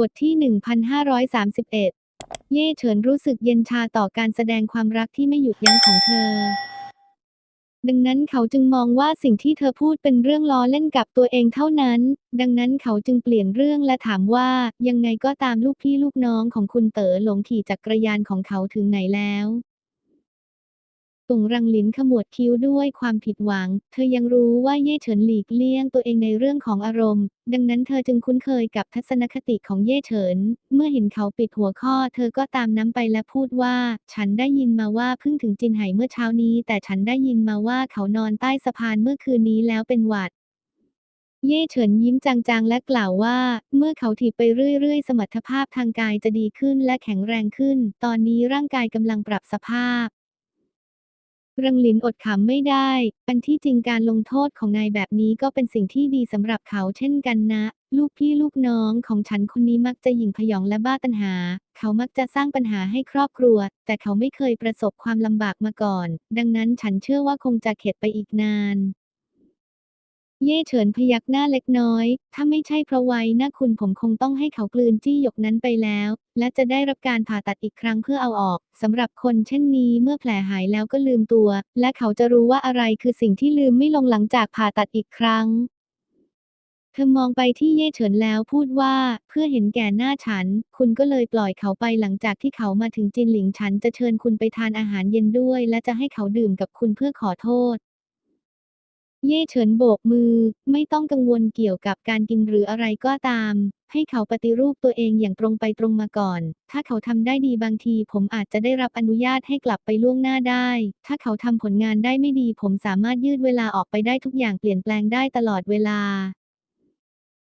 บทที่ 1531 เย่เฉินรู้สึกเย็นชาต่อการแสดงความรักที่ไม่หยุดยั้งของเธอ ดังนั้นเขาจึงมองว่าสิ่งที่เธอพูดเป็นเรื่องล้อเล่นกับตัวเองเท่านั้น ดังนั้นเขาจึงเปลี่ยนเรื่องและถามว่า ยังไงก็ตามลูกพี่ลูกน้องของคุณเต๋อหลงขี่จักรยานของเขาถึงไหนแล้ว ตุงรังหลินขมวดคิ้วด้วยความผิดหวัง เธอยังรู้ว่าเย่เฉินหลีกเลี่ยงตัวเองในเรื่องของอารมณ์ ดังนั้นเธอจึงคุ้นเคยกับทัศนคติของเย่เฉิน เมื่อเห็นเขาปิดหัวข้อ เธอก็ตามน้ำไปและพูดว่า ฉันได้ยินมาว่าเพิ่งถึงจินไห่เมื่อเช้านี้ แต่ฉันได้ยินมาว่าเขานอนใต้สะพานเมื่อคืนนี้แล้วเป็นหวัดเย่เฉินยิ้มจางๆ และกล่าวว่า เมื่อเขาถีบไปเรื่อยๆ สมรรถภาพทางกายจะดีขึ้นและแข็งแรงขึ้น ตอนนี้ร่างกายกำลังปรับสภาพ รังหลินอดขำไม่ได้ อันที่จริงการลงโทษของนายแบบนี้ก็เป็นสิ่งที่ดีสำหรับเขาเช่นกันนะ ลูกพี่ลูกน้องของฉันคนนี้มักจะหยิ่งพยองและบ้าตัญหา เขามักจะสร้างปัญหาให้ครอบครัว แต่เขาไม่เคยประสบความลำบากมาก่อน ดังนั้นฉันเชื่อว่าคงจะเข็ดไปอีกนาน เย่เฉินพยักหน้าเล็กน้อย ถ้าไม่ใช่เพราะไว้หน้าคุณผมคงต้องให้เขากลืนจี้หยกนั้นไปแล้ว และจะได้รับการผ่าตัดอีกครั้งเพื่อเอาออก สำหรับคนเช่นนี้เมื่อแผลหายแล้วก็ลืมตัว และเขาจะรู้ว่าอะไรคือสิ่งที่ลืมไม่ลงหลังจากผ่าตัดอีกครั้ง เธอมองไปที่เย่เฉินแล้วพูดว่า เพื่อเห็นแก่หน้าฉัน คุณก็เลยปล่อยเขาไปหลังจากที่เขามาถึงจินหลิงฉันจะเชิญคุณไปทานอาหารเย็นด้วย และจะให้เขาดื่มกับคุณเพื่อขอโทษ เย่เฉินโบกมือ ไม่ต้องกังวลเกี่ยวกับการกินหรืออะไรก็ตาม ให้เขาปฏิรูปตัวเองอย่างตรงไปตรงมาก่อน ถ้าเขาทำได้ดีบางที ผมอาจจะได้รับอนุญาตให้กลับไปล่วงหน้าได้ ถ้าเขาทำผลงานได้ไม่ดี ผมสามารถยืดเวลาออกไปได้ทุกอย่างเปลี่ยนแปลงได้ตลอดเวลา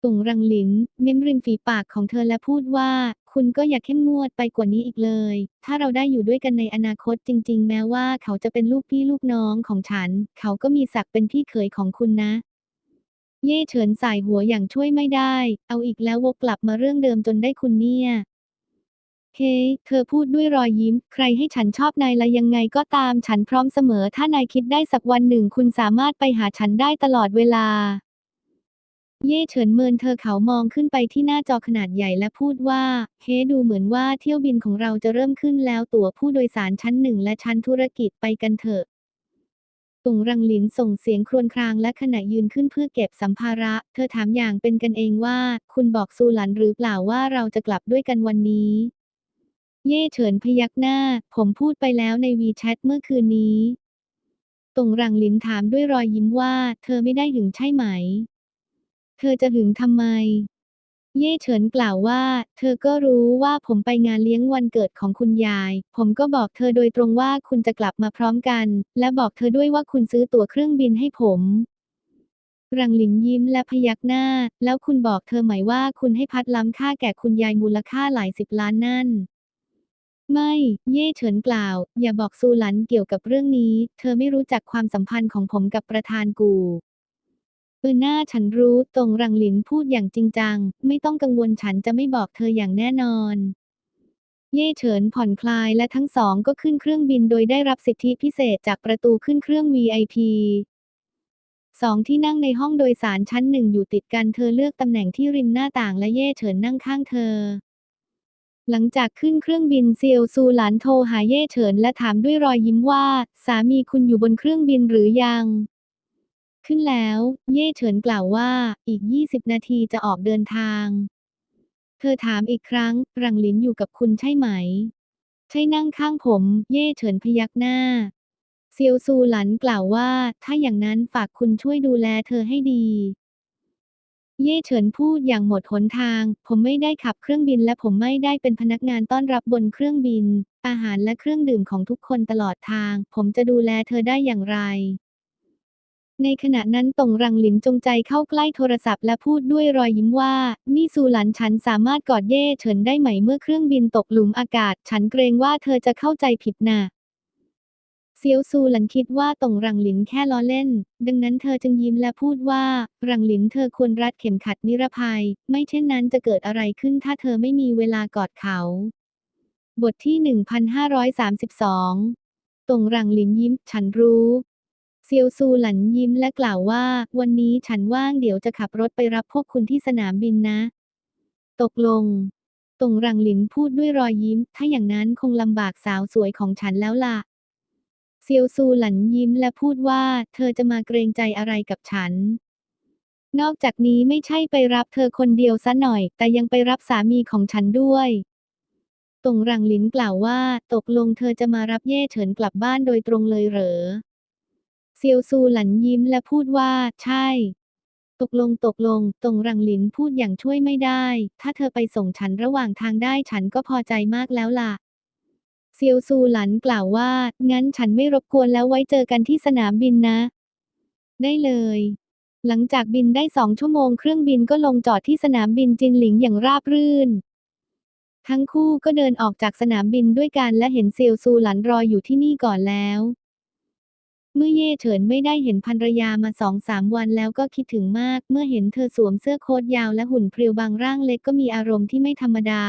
ตุงรังหลินเม้มริมฝีปากของเธอและพูดว่า คุณก็อย่าเข้มงวดไปกว่านี้อีกเลย ถ้าเราได้อยู่ด้วยกันในอนาคตจริง ๆ แม้ว่าเขาจะเป็นลูกพี่ลูกน้องของฉัน เขาก็มีศักดิ์เป็นพี่เขยของคุณนะ เย่เฉินสายหัวอย่างช่วยไม่ได้ เอาอีกแล้ววกกลับมาเรื่องเดิมจนได้คุณเนี่ย เฮ้ hey, เธอพูดด้วยรอยยิ้ม ใครให้ฉันชอบนายละยังไงก็ตามฉันพร้อมเสมอ ถ้านายคิดได้สักวันหนึ่งคุณสามารถไปหาฉันได้ตลอดเวลา เย่เฉินเมินเธอเขามองขึ้นไปที่หน้าจอขนาดใหญ่และพูดว่า เฮ้ดูเหมือนว่าเที่ยวบินของเราจะเริ่มขึ้นแล้วตั๋วผู้โดยสารชั้นหนึ่งและชั้นธุรกิจไปกันเถอะตุงรังหลินส่งเสียงครวญครางและขณะยืนขึ้นเพื่อเก็บสัมภาระ เธอถามอย่างเป็นกันเองว่า คุณบอกซูหลันหรือเปล่าว่าเราจะกลับด้วยกันวันนี้ เย่เฉินพยักหน้า ผมพูดไปแล้วในวีแชทเมื่อคืนนี้ตงรังหลินถามด้วยรอยยิ้มว่า เธอไม่ได้หึงใช่ไหม เธอจะหึงทำไม เย่เฉินกล่าวว่า เธอก็รู้ว่าผมไปงานเลี้ยงวันเกิดของคุณยาย ผมก็บอกเธอโดยตรงว่าคุณจะกลับมาพร้อมกัน และบอกเธอด้วยว่าคุณซื้อตั๋วเครื่องบินให้ผมรังหลินยิ้มและพยักหน้า แล้วคุณบอกเธอไหมว่าคุณให้พัดล้ำค่าแก่คุณยายมูลค่าหลายสิบล้านนั่น ไม่ เย่เฉินกล่าว อย่าบอกซูหลันเกี่ยวกับเรื่องนี้ เธอไม่รู้จักความสัมพันธ์ของผมกับประธานกู เออหน้าฉันรู้ตรงรังหลินพูดอย่างจริงจัง ไม่ต้องกังวลฉันจะไม่บอกเธออย่างแน่นอน เย่เฉินผ่อนคลายและทั้งสองก็ขึ้นเครื่องบินโดยได้รับสิทธิพิเศษจากประตูขึ้นเครื่อง VIP สองที่นั่งในห้องโดยสารชั้นหนึ่งอยู่ติดกันเธอเลือกตำแหน่งที่ริมหน้าต่างและเย่เฉินนั่งข้างเธอ หลังจากขึ้นเครื่องบินเซียวซูหลานโทรหาเย่เฉินและถามด้วยรอยยิ้มว่า สามีคุณอยู่บนเครื่องบินหรือยัง ขึ้นแล้ว เย่เฉินกล่าวว่า อีก 20 นาทีจะออกเดินทาง เธอถามอีกครั้ง รังหลินอยู่กับคุณใช่ไหม ใช่นั่งข้างผม เย่เฉินพยักหน้า เซียวซูหลันกล่าวว่า ถ้าอย่างนั้นฝากคุณช่วยดูแลเธอให้ดี เย่เฉินพูดอย่างหมดหนทาง ผมไม่ได้ขับเครื่องบินและผมไม่ได้เป็นพนักงานต้อนรับบนเครื่องบิน อาหารและเครื่องดื่มของทุกคนตลอดทาง ผมจะดูแลเธอได้อย่างไร ในขณะนั้นตงรังหลินจงใจเข้าใกล้โทรศัพท์และพูดด้วยรอยยิ้มว่า นี่ซูหลันฉันสามารถกอดเย่เฉินได้ไหมเมื่อเครื่องบินตกหลุมอากาศ ฉันเกรงว่าเธอจะเข้าใจผิดนะเซียวซูหลันคิดว่าตงรังหลินแค่ล้อเล่น ดังนั้นเธอจึงยิ้มและพูดว่า รังหลินเธอควรรัดเข็มขัดนิรภัย ไม่เช่นนั้นจะเกิดอะไรขึ้นถ้าเธอไม่มีเวลากอดเขา บทที่ 1532 ตงรังหลินยิ้ม ฉันรู้ เซียวซูหลันยิ้มและกล่าวว่า วันนี้ฉันว่างเดี๋ยวจะขับรถไปรับพวกคุณที่สนามบินนะ ตกลงตงรังหลินพูดด้วยรอยยิ้ม ถ้าอย่างนั้นคงลำบากสาวสวยของฉันแล้วล่ะ เซียวซูหลันยิ้มและพูดว่า เธอจะมาเกรงใจอะไรกับฉัน นอกจากนี้ไม่ใช่ไปรับเธอคนเดียวซะหน่อย แต่ยังไปรับสามีของฉันด้วยตงรังหลินกล่าวว่า ตกลงเธอจะมารับเย่เฉินกลับบ้านโดยตรงเลยเหรอ เซียวซูหลันยิ้มและพูดว่า ใช่ ตกลงตกลง ตรงรังหลินพูดอย่างช่วยไม่ได้ ถ้าเธอไปส่งฉันระหว่างทางได้ฉันก็พอใจมากแล้วล่ะ เซียวซูหลันกล่าวว่า งั้นฉันไม่รบกวนแล้วไว้เจอกันที่สนามบินนะ ได้เลย หลังจากบินได้สองชั่วโมงเครื่องบินก็ลงจอดที่สนามบินจินหลิงอย่างราบรื่นทั้งคู่ก็เดินออกจากสนามบินด้วยกันและเห็นเซียวซูหลันรออยู่ที่นี่ก่อนแล้ว เมื่อเย่เฉินไม่ได้เห็นภรรยามาสองสามวันแล้วก็คิดถึงมาก เมื่อเห็นเธอสวมเสื้อโค้ทยาวและหุ่นเพรียวบางร่างเล็กก็มีอารมณ์ที่ไม่ธรรมดา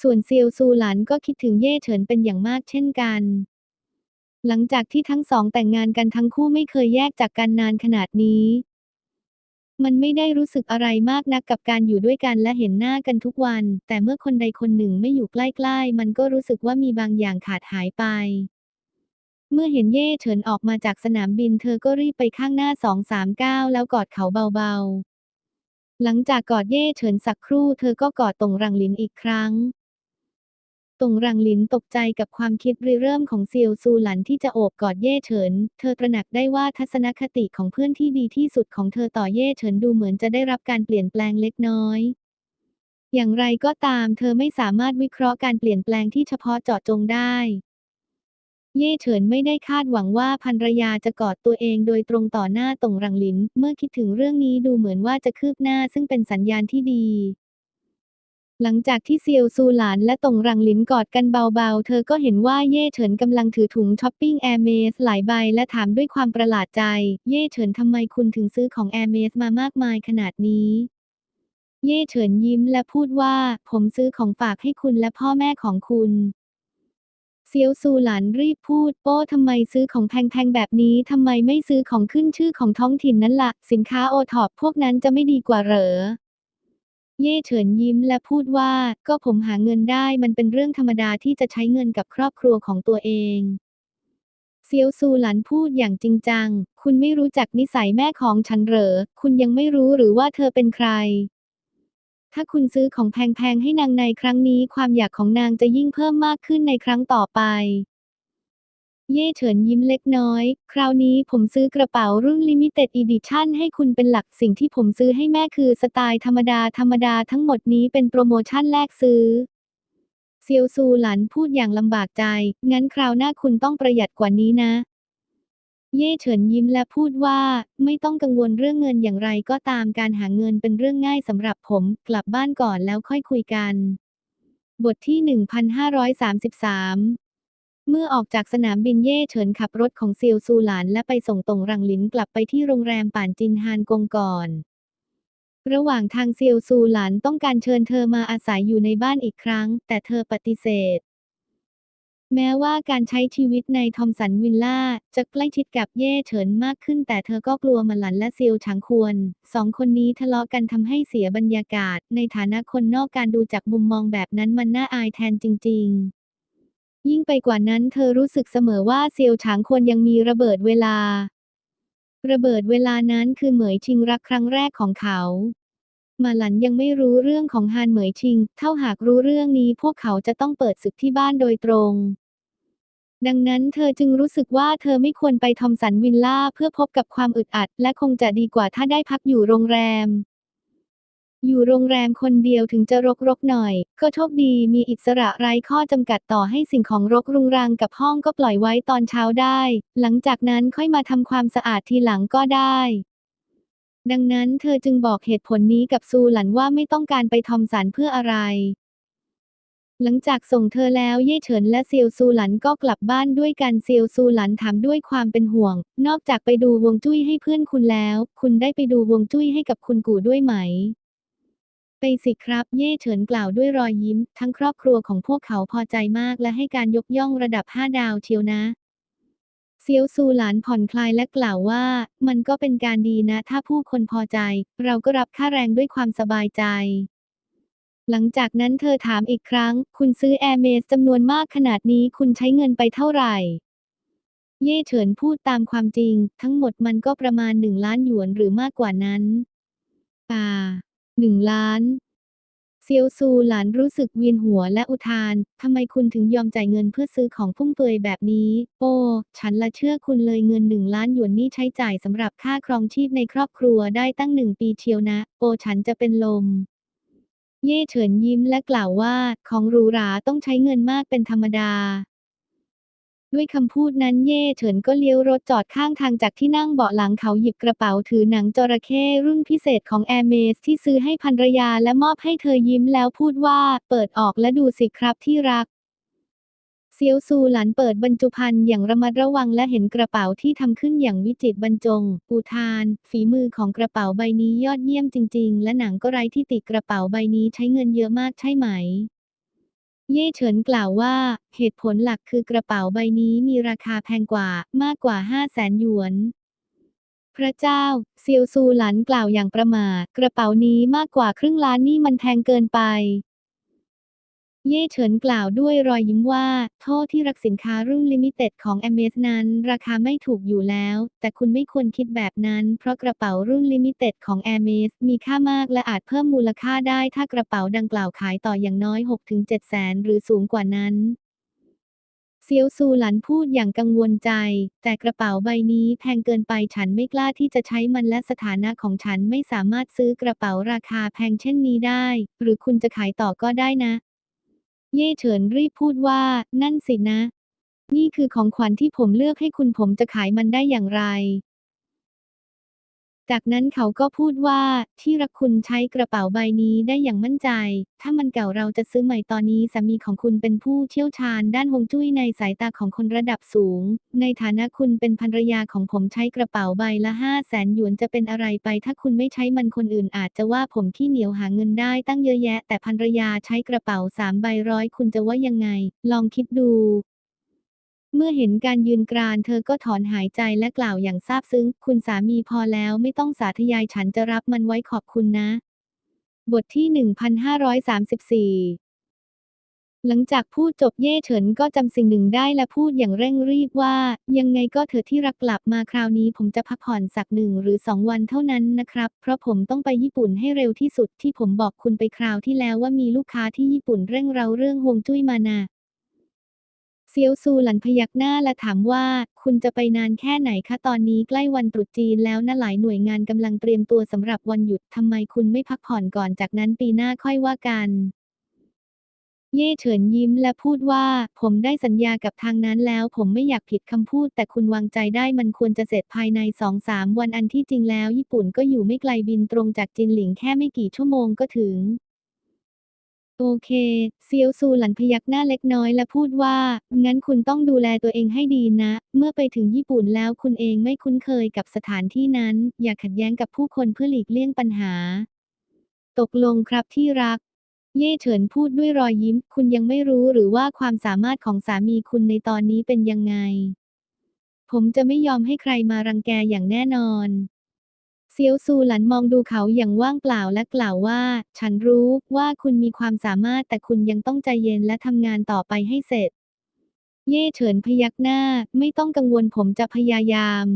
ส่วนเซียวซูหลันก็คิดถึงเย่เฉินเป็นอย่างมากเช่นกัน หลังจากที่ทั้งสองแต่งงานกันทั้งคู่ไม่เคยแยกจากกันนานขนาดนี้ มันไม่ได้รู้สึกอะไรมากนักกับการอยู่ด้วยกันและเห็นหน้ากันทุกวัน แต่เมื่อคนใดคนหนึ่งไม่อยู่ใกล้ๆ มันก็รู้สึกว่ามีบางอย่างขาดหายไป เมื่อเห็นเย่เฉินออกมาจากสนามบินเธอก็รีบไปข้างหน้าสองสามก้าวแล้วกอดเขาเบาๆ หลังจากกอดเย่เฉินสักครู่เธอก็กอดตงรังหลินอีกครั้งตงรังหลินตกใจกับความคิดริเริ่มของเซียวซูหลันที่จะโอบกอดเย่เฉิน เธอตระหนักได้ว่าทัศนคติของเพื่อนที่ดีที่สุดของเธอต่อเย่เฉินดูเหมือนจะได้รับการเปลี่ยนแปลงเล็กน้อย อย่างไรก็ตามเธอไม่สามารถวิเคราะห์การเปลี่ยนแปลงที่เฉพาะเจาะจงได้ เย่เฉินไม่ได้คาดหวังว่าภรรยาจะกอดตัวเองโดยตรงต่อหน้าตงรังหลิน เมื่อคิดถึงเรื่องนี้ดูเหมือนว่าจะคืบหน้าซึ่งเป็นสัญญาณที่ดี หลังจากที่เซียวซูหลานและตงรังหลินกอดกันเบาๆ เธอก็เห็นว่าเย่เฉินกำลังถือถุงช้อปปิ้งแอร์เมสหลายใบและถามด้วยความประหลาดใจ เย่เฉินทำไมคุณถึงซื้อของแอร์เมสมามากมายขนาดนี้เย่เฉินยิ้มและพูดว่า ผมซื้อของฝากให้คุณและพ่อแม่ของคุณ เซียวซูหลานรีบพูด โป้ทำไมซื้อของแพงๆแบบนี้ทำไมไม่ซื้อของขึ้นชื่อของท้องถิ่นนั่นละ่ะ สินค้าโอท็อปพวกนั้นจะไม่ดีกว่าเหรอ เย่เฉินยิ้มและพูดว่า ก็ผมหาเงินได้มันเป็นเรื่องธรรมดาที่จะใช้เงินกับครอบครัวของตัวเองเซียวซูหลันพูดอย่างจริงจัง คุณไม่รู้จักนิสัยแม่ของฉันเหรอ คุณยังไม่รู้หรือว่าเธอเป็นใคร ถ้าคุณซื้อของแพงๆให้นางในครั้งนี้ความอยากของนางจะยิ่งเพิ่มมากขึ้นในครั้งต่อไป เย่เฉินยิ้มเล็กน้อย คราวนี้ผมซื้อกระเป๋ารุ่น Limited Edition ให้คุณเป็นหลักสิ่งที่ผมซื้อให้แม่คือสไตล์ธรรมดาธรรมดาทั้งหมดนี้เป็นโปรโมชั่นแลกซื้อเซียวซูหลันพูดอย่างลำบากใจ งั้นคราวหน้าคุณต้องประหยัดกว่านี้นะ เย่เฉินยิ้มและพูดว่า ไม่ต้องกังวลเรื่องเงินอย่างไรก็ตามการหาเงินเป็นเรื่องง่ายสำหรับผม กลับบ้านก่อนแล้วค่อยคุยกัน บทที่ 1533 เมื่อออกจากสนามบินเย่เฉินขับรถของเซียวซูหลานและไปส่งตงรังหลินกลับไปที่โรงแรมป่านจินฮานกงก่อน ระหว่างทางเซียวซูหลานต้องการเชิญเธอมาอาศัยอยู่ในบ้านอีกครั้ง แต่เธอปฏิเสธ แม้ว่าการใช้ชีวิตในทอมสันวิลล่าจะใกล้ชิดกับเย่เฉินมากขึ้น แต่เธอก็กลัวมาหลันและเซียวฉางควรสองคนนี้ทะเลาะกันทำให้เสียบรรยากาศ ในฐานะคนนอกการดูจากมุมมองแบบนั้นมันน่าอายแทนจริง ๆยิ่งไปกว่านั้นเธอรู้สึกเสมอว่าเซียวฉางควรยังมีระเบิดเวลา ระเบิดเวลานั้นคือเหมยชิงรักครั้งแรกของเขา มาหลันยังไม่รู้เรื่องของฮานเหมยชิง เท่าหากรู้เรื่องนี้พวกเขาจะต้องเปิดศึกที่บ้านโดยตรง ดังนั้นเธอจึงรู้สึกว่าเธอไม่ควรไปทอมสันวิลล่าเพื่อพบกับความอึดอัด และคงจะดีกว่าถ้าได้พักอยู่โรงแรม อยู่โรงแรมคนเดียวถึงจะรกๆหน่อย ก็โชคดีมีอิสระไร้ข้อจำกัดต่อให้สิ่งของรกรุงรังกับห้องก็ปล่อยไว้ตอนเช้าได้ หลังจากนั้นค่อยมาทำความสะอาดทีหลังก็ได้ดังนั้นเธอจึงบอกเหตุผลนี้กับซูหลันว่าไม่ต้องการไปทอมสันเพื่ออะไร หลังจากส่งเธอแล้วเย่เฉินและเซียวซูหลันก็กลับบ้านด้วยกันเซียวซูหลันถามด้วยความเป็นห่วง นอกจากไปดูวงจุ้ยให้เพื่อนคุณแล้ว คุณได้ไปดูวงจุ้ยให้กับคุณกู่ด้วยไหม ไปสิครับ เย่เฉินกล่าวด้วยรอยยิ้ม ทั้งครอบครัวของพวกเขาพอใจมากและให้การยกย่องระดับ5ดาวเชียวนะเซียวซูหลานผ่อนคลายและกล่าวว่า มันก็เป็นการดีนะ ถ้าผู้คนพอใจ เราก็รับค่าแรงด้วยความสบายใจ หลังจากนั้นเธอถามอีกครั้ง คุณซื้อแอร์เมสจำนวนมากขนาดนี้คุณใช้เงินไปเท่าไหร่ เย่เฉินพูดตามความจริง ทั้งหมดมันก็ประมาณหนึ่งล้านหยวนหรือมากกว่านั้นอ่าหนึ่งล้าน เซียวซูหลานรู้สึกเวียนหัวและอุทาน ทำไมคุณถึงยอมจ่ายเงินเพื่อซื้อของฟุ่มเฟือยแบบนี้ โอ้ ฉันละเชื่อคุณเลยเงินหนึ่งล้านหยวนนี่ใช้จ่ายสำหรับค่าครองชีพในครอบครัวได้ตั้งหนึ่งปีเชียวนะ โอ้ฉันจะเป็นลม เย่เฉินยิ้มและกล่าวว่า ของหรูหราต้องใช้เงินมากเป็นธรรมดา ด้วยคำพูดนั้นเย่เฉินก็เลี้ยวรถจอดข้างทางจากที่นั่งเบาะหลังเขาหยิบกระเป๋าถือหนังจระเข้รุ่นพิเศษของแอร์เมสที่ซื้อให้ภรรยาและมอบให้เธอยิ้มแล้วพูดว่า เปิดออกและดูสิครับที่รัก เซียวซูหลันเปิดบรรจุภัณฑ์อย่างระมัดระวังและเห็นกระเป๋าที่ทำขึ้นอย่างวิจิตรบรรจง อุทาน ฝีมือของกระเป๋าใบนี้ยอดเยี่ยมจริง ๆ และหนังก็ไร้ที่ติกระเป๋าใบนี้ใช้เงินเยอะมากใช่ไหม เย่เฉินกล่าวว่า เหตุผลหลักคือกระเป๋าใบนี้มีราคาแพงกว่ามากกว่า5 0 0แสนหยวนพระเจ้า เซียวซูหลันกล่าวอย่างประม่ากระเป๋านี้มากกว่าครึ่งล้านนี่มันแพงเกินไป เย่เฉินกล่าวด้วยรอยยิ้มว่า โทษที่รักสินค้ารุ่นลิมิเต็ดของแอมเมสนั้น ราคาไม่ถูกอยู่แล้ว แต่คุณไม่ควรคิดแบบนั้น เพราะกระเป๋ารุ่นลิมิเต็ดของแอมเมสมีค่ามากและอาจเพิ่มมูลค่าได้ถ้ากระเป๋าดังกล่าวขายต่ออย่างน้อย 6-7 แสนหรือสูงกว่านั้นเซียวซูหลันพูดอย่างกังวลใจ แต่กระเป๋าใบนี้แพงเกินไปฉันไม่กล้าที่จะใช้มันและสถานะของฉันไม่สามารถซื้อกระเป๋าราคาแพงเช่นนี้ได้ หรือคุณจะขายต่อก็ได้นะ เย่เฉินรีบพูดว่า นั่นสินะ นี่คือของขวัญที่ผมเลือกให้คุณผมจะขายมันได้อย่างไร จากนั้นเขาก็พูดว่าที่รักคุณใช้กระเป๋าใบนี้ได้อย่างมั่นใจ ถ้ามันเก่าเราจะซื้อใหม่ตอนนี้สามีของคุณเป็นผู้เชี่ยวชาญด้านฮวงจุ้ยในสายตาของคนระดับสูง ในฐานะคุณเป็นภรรยาของผมใช้กระเป๋าใบละห้าแสนหยวนจะเป็นอะไรไป ถ้าคุณไม่ใช้มันคนอื่นอาจจะว่าผมที่เหนียวหาเงินได้ตั้งเยอะแยะ แต่ภรรยาใช้กระเป๋าสามใบร้อยคุณจะว่ายังไง ลองคิดดู เมื่อเห็นการยืนกรานเธอก็ถอนหายใจและกล่าวอย่างซาบซึ้ง คุณสามีพอแล้วไม่ต้องสาธยายฉันจะรับมันไว้ขอบคุณนะ บทที่ 1534หลังจากพูดจบเย่เฉินก็จำสิ่งหนึ่งได้และพูดอย่างเร่งรีบว่า ยังไงก็เถอะที่รักกลับมาคราวนี้ผมจะพักผ่อนสักหนึ่งหรือสองวันเท่านั้นนะครับ เพราะผมต้องไปญี่ปุ่นให้เร็วที่สุดที่ผมบอกคุณไปคราวที่แล้วว่ามีลูกค้าที่ญี่ปุ่นเร่งเราเรื่องฮวงจุ้ยมานะ เซียวซูหลันพยักหน้าและถามว่า คุณจะไปนานแค่ไหนคะตอนนี้ใกล้วันตรุษจีนแล้วนะหลายหน่วยงานกำลังเตรียมตัวสำหรับวันหยุดทำไมคุณไม่พักผ่อนก่อนจากนั้นปีหน้าค่อยว่ากัน เย่เฉินยิ้มและพูดว่า ผมได้สัญญากับทางนั้นแล้ว ผมไม่อยากผิดคำพูด แต่คุณวางใจได้มันควรจะเสร็จภายในสองสามวันอันที่จริงแล้ว ญี่ปุ่นก็อยู่ไม่ไกลบินตรงจากจินหลิงแค่ไม่กี่ชั่วโมงก็ถึง โอเค เซียวซูหลันพยักหน้าเล็กน้อยและพูดว่า งั้นคุณต้องดูแลตัวเองให้ดีนะ เมื่อไปถึงญี่ปุ่นแล้วคุณเองไม่คุ้นเคยกับสถานที่นั้น อย่าขัดแย้งกับผู้คนเพื่อหลีกเลี่ยงปัญหา ตกลงครับที่รัก เย่เฉินพูดด้วยรอยยิ้ม คุณยังไม่รู้หรือว่าความสามารถของสามีคุณในตอนนี้เป็นยังไง ผมจะไม่ยอมให้ใครมารังแกอย่างแน่นอน เซียวซูหลันมองดูเขาอย่างว่างเปล่าและกล่าวว่า ฉันรู้ว่าคุณมีความสามารถแต่คุณยังต้องใจเย็นและทำงานต่อไปให้เสร็จ เย่เฉินพยักหน้า ไม่ต้องกังวลผมจะพยายาม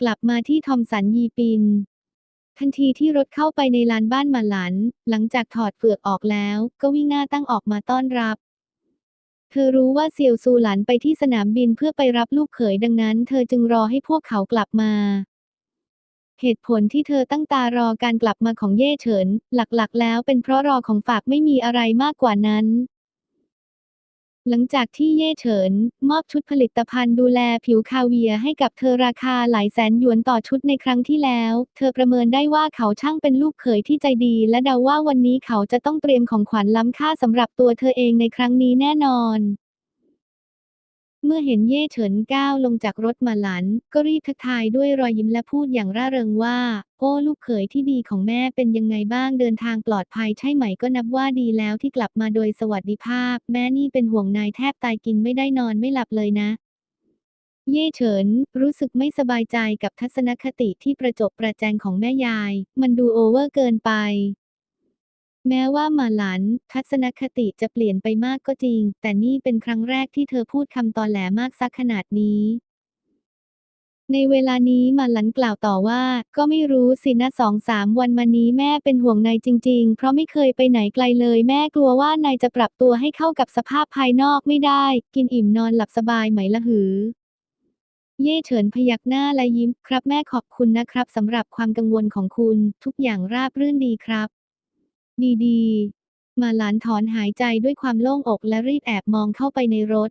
กลับมาที่ทอมสันยีปิน ทันทีที่รถเข้าไปในลานบ้านมาหลัน หลังจากถอดเปลือกออกแล้ว ก็วิ่งหน้าตั้งออกมาต้อนรับเธอรู้ว่าเซียวซูหลันไปที่สนามบินเพื่อไปรับลูกเขยดังนั้น เธอจึงรอให้พวกเขากลับมา เหตุผลที่เธอตั้งตารอการกลับมาของเย่เฉิน หลักๆ แล้วเป็นเพราะรอของฝากไม่มีอะไรมากกว่านั้น หลังจากที่เย่เฉิน มอบชุดผลิตภัณฑ์ดูแลผิวคาเวียให้กับเธอราคาหลายแสนหยวนต่อชุดในครั้งที่แล้ว เธอประเมินได้ว่าเขาช่างเป็นลูกเขยที่ใจดี และเดาว่าวันนี้เขาจะต้องเตรียมของขวัญล้ำค่าสำหรับตัวเธอเองในครั้งนี้แน่นอน เมื่อเห็นเย่เฉินก้าวลงจากรถมาหลัน ก็รีบทักทายด้วยรอยยิ้มและพูดอย่างร่าเริงว่า โอ้ลูกเขยที่ดีของแม่เป็นยังไงบ้างเดินทางปลอดภัยใช่ไหมก็นับว่าดีแล้วที่กลับมาโดยสวัสดิภาพ แม่นี่เป็นห่วงนายแทบตายกินไม่ได้นอนไม่หลับเลยนะ เย่เฉิน รู้สึกไม่สบายใจกับทัศนคติที่ประจบประแจงของแม่ยาย มันดูโอเวอร์เกินไป แม้ว่าหมาหลานทัศนคติจะเปลี่ยนไปมากก็จริง แต่นี่เป็นครั้งแรกที่เธอพูดคำตอแหลมากสักขนาดนี้ ในเวลานี้มาหลันกล่าวต่อว่า ก็ไม่รู้สินะสองสามวันมานี้แม่เป็นห่วงนายจริง ๆ เพราะไม่เคยไปไหนไกลเลย แม่กลัวว่านายจะปรับตัวให้เข้ากับสภาพภายนอกไม่ได้ กินอิ่มนอนหลับสบายไหมละหือเย่เฉินพยักหน้าและยิ้ม ครับแม่ขอบคุณนะครับสำหรับความกังวลของคุณ ทุกอย่างราบรื่นดีครับ ดีๆ มาหลานถอนหายใจด้วยความโล่งอกและรีบแอบมองเข้าไปในรถ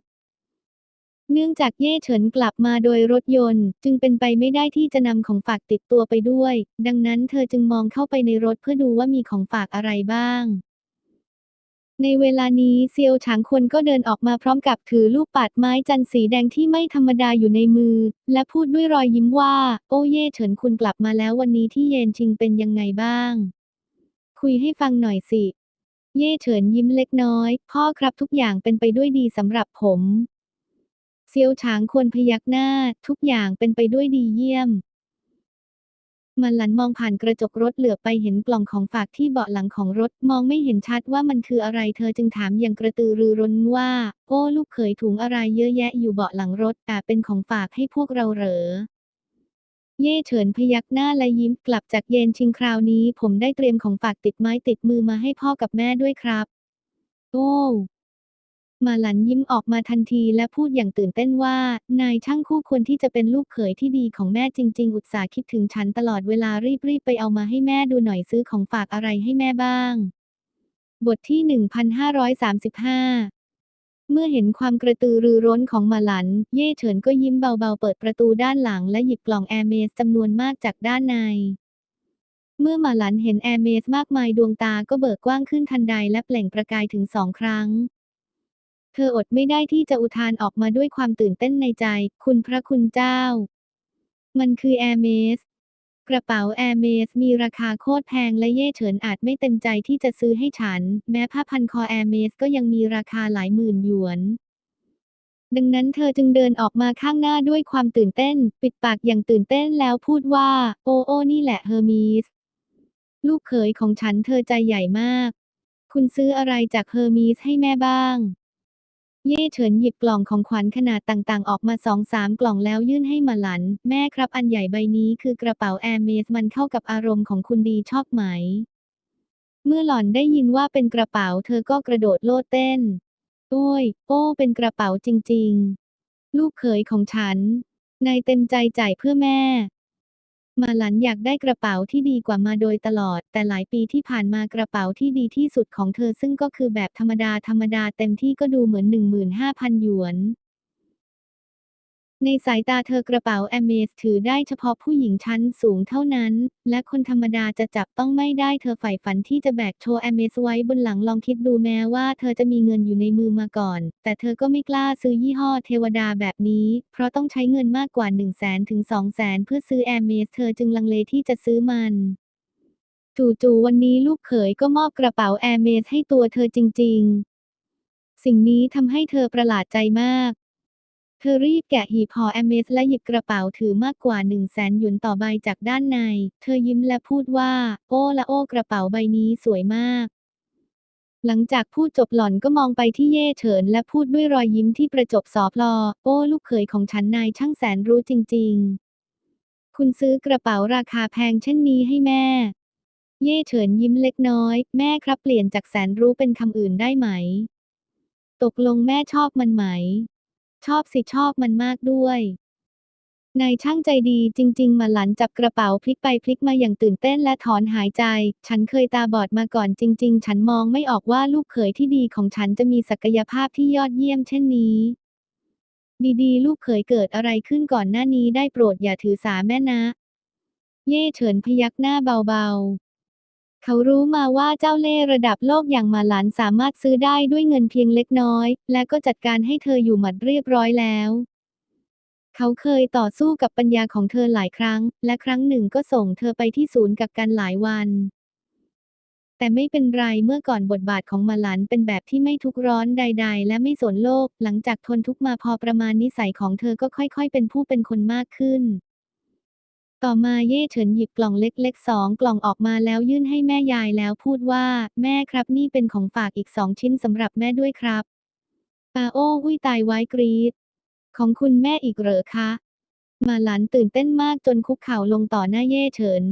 เนื่องจากเย่เฉินกลับมาโดยรถยนต์ จึงเป็นไปไม่ได้ที่จะนำของฝากติดตัวไปด้วย ดังนั้นเธอจึงมองเข้าไปในรถเพื่อดูว่ามีของฝากอะไรบ้างในเวลานี้เซียวฉางควนก็เดินออกมาพร้อมกับถือลูกปัดไม้จันสีแดงที่ไม่ธรรมดาอยู่ในมือ และพูดด้วยรอยยิ้มว่า โอ้เย่เฉินคุณกลับมาแล้ววันนี้ที่เยนชิงเป็นยังไงบ้าง คุยให้ฟังหน่อยสิ เย่เฉินยิ้มเล็กน้อย พ่อครับทุกอย่างเป็นไปด้วยดีสำหรับผม เซียวฉางควรพยักหน้า ทุกอย่างเป็นไปด้วยดีเยี่ยม มันหลันมองผ่านกระจกรถเหลือไปเห็นกล่องของฝากที่เบาะหลังของรถมองไม่เห็นชัดว่ามันคืออะไรเธอจึงถามอย่างกระตือรือร้นว่า โอ้ลูกเขยถุงอะไรเยอะแยะอยู่เบาะหลังรถแต่เป็นของฝากให้พวกเราเหรอ เย่เฉินพยักหน้าและยิ้มกลับจากเย็นชิงคราวนี้ ผมได้เตรียมของฝากติดไม้ติดมือมาให้พ่อกับแม่ด้วยครับ โอ้มาหลันยิ้มออกมาทันทีและพูดอย่างตื่นเต้นว่า นายช่างคู่ควรที่จะเป็นลูกเขยที่ดีของแม่จริง ๆ อุตส่าห์คิดถึงฉันตลอดเวลารีบๆไปเอามาให้แม่ดูหน่อยซื้อของฝากอะไรให้แม่บ้าง บทที่ 1535 เมื่อเห็นความกระตือรือร้นของมาหลัน เย่เฉินก็ยิ้มเบาๆเปิดประตูด้านหลังและหยิบกล่องแอร์เมสจำนวนมากจากด้านใน เมื่อมาหลันเห็นแอร์เมสมากมายดวงตาก็เบิกกว้างขึ้นทันใดและเปล่งประกายถึงสองครั้ง เธออดไม่ได้ที่จะอุทานออกมาด้วยความตื่นเต้นในใจ คุณพระคุณเจ้า มันคือแอร์เมส กระเป๋าแอร์เมสมีราคาโคตรแพงและเย่เฉินอาจไม่เต็มใจที่จะซื้อให้ฉัน แม้ผ้าพันคอแอร์เมสก็ยังมีราคาหลายหมื่นหยวน ดังนั้นเธอจึงเดินออกมาข้างหน้าด้วยความตื่นเต้น ปิดปากอย่างตื่นเต้นแล้วพูดว่า โอโอนี่แหละเฮอร์มีสลูกเขยของฉันเธอใจใหญ่มาก คุณซื้ออะไรจากเฮอร์มีสให้แม่บ้าง เย่เฉินหยิบกล่องของขวัญขนาดต่างๆ ออกมาสองสามกล่องแล้วยื่นให้มาหลัน แม่ครับอันใหญ่ใบนี้คือกระเป๋าแอร์เมสมันเข้ากับอารมณ์ของคุณดีชอบไหม เมื่อหล่อนได้ยินว่าเป็นกระเป๋าเธอก็กระโดดโลดเต้น โอ้ย โอ้ เป็นกระเป๋าจริง ๆ ลูกเขยของฉัน นายเต็มใจจ่ายเพื่อแม่ มาหลันอยากได้กระเป๋าที่ดีกว่ามาโดยตลอด แต่หลายปีที่ผ่านมากระเป๋าที่ดีที่สุดของเธอซึ่งก็คือแบบธรรมดาธรรมดาเต็มที่ก็ดูเหมือน 15,000 หยวน ในสายตาเธอกระเป๋าแอมเมสถือได้เฉพาะผู้หญิงชั้นสูงเท่านั้น และคนธรรมดาจะจับต้องไม่ได้เธอใฝ่ฝันที่จะแบกโชว์แอมเมสไว้บนหลังลองคิดดูแม้ว่าเธอจะมีเงินอยู่ในมือมาก่อน แต่เธอก็ไม่กล้าซื้อยี่ห้อเทวดาแบบนี้ เพราะต้องใช้เงินมากกว่า 1 0 0 0 0แสนถึง2 0 0แสนเพื่อซื้อแอมเมสเธอจึงลังเลที่จะซื้อมันจู่ๆวันนี้ลูกเขยก็มอบกระเป๋าแอร์เมสให้ตัวเธอจริง ๆ สิ่งนี้ทำให้เธอประหลาดใจมาก เธอรีบแกะหีบห่อแอมเมสและหยิบกระเป๋าถือมากกว่า1 0 0 0 0แสนหยวนต่อใบจากด้านใน เธอยิ้มและพูดว่า โอ้ละโอ้กระเป๋าใบนี้สวยมาก หลังจากพูดจบหล่อนก็มองไปที่เย่เฉินและพูดด้วยรอยยิ้มที่ประจบสอพลอ โอ้ลูกเขยของฉันนายช่างแสนรู้จริง ๆ คุณซื้อกระเป๋าราคาแพงเช่นนี้ให้แม่ เย่เฉินยิ้มเล็กน้อย แม่ครับเปลี่ยนจากแสนรู้เป็นคำอื่นได้ไหม ตกลงแม่ชอบมันไหม ชอบสิชอบมันมากด้วยนายช่างใจดีจริง ๆ มาหลันจับกระเป๋าพลิกไปพลิกมาอย่างตื่นเต้นและถอนหายใจ ฉันเคยตาบอดมาก่อนจริง ๆ ฉันมองไม่ออกว่าลูกเขยที่ดีของฉันจะมีศักยภาพที่ยอดเยี่ยมเช่นนี้ ดีๆ ลูกเขยเกิดอะไรขึ้นก่อนหน้านี้ได้โปรดอย่าถือสาแม่นะ เย่เฉินพยักหน้าเบาๆ เขารู้มาว่าเจ้าเล่ระดับโลกอย่างมาหลานสามารถซื้อได้ด้วยเงินเพียงเล็กน้อย และก็จัดการให้เธออยู่หมัดเรียบร้อยแล้ว เขาเคยต่อสู้กับปัญญาของเธอหลายครั้ง และครั้งหนึ่งก็ส่งเธอไปที่ศูนย์กักกันหลายวัน แต่ไม่เป็นไรเมื่อก่อนบทบาทของมาหลันเป็นแบบที่ไม่ทุกร้อนใด ๆ และไม่สนโลก หลังจากทนทุกมาพอประมาณนิสัยของเธอก็ค่อย ๆ เป็นผู้เป็นคนมากขึ้น ต่อมาเย่เฉินหยิบกล่องเล็กๆสองกล่องออกมาแล้วยื่นให้แม่ยายแล้วพูดว่า แม่ครับนี่เป็นของฝากอีกสองชิ้นสำหรับแม่ด้วยครับปาโอ้หุ้ยตายไว้กรีด ของคุณแม่อีกเหรอคะ มาหลานตื่นเต้นมากจนคุกเข่าลงต่อหน้าเย่เฉิน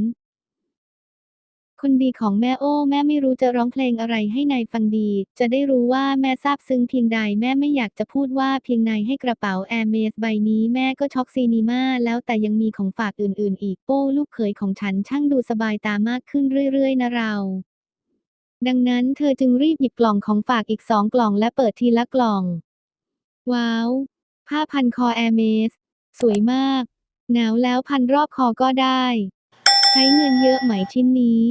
คนดีของแม่โอ้แม่ไม่รู้จะร้องเพลงอะไรให้นายฟังดี จะได้รู้ว่าแม่ซาบซึ้งเพียงใดแม่ไม่อยากจะพูดว่าเพียงนายให้กระเป๋าแอร์เมสใบนี้แม่ก็ช็อกซีนีมาแล้วแต่ยังมีของฝากอื่นๆ อีกโป้ลูกเขยของฉันช่างดูสบายตามากขึ้นเรื่อยๆ นะเรา ดังนั้นเธอจึงรีบหยิบกล่องของฝากอีกสองกล่องและเปิดทีละกล่อง ว้าว ผ้าพันคอแอร์เมสสวยมาก หนาวแล้วพันรอบคอก็ได้ ใช้เงินเยอะไหมชิ้นนี้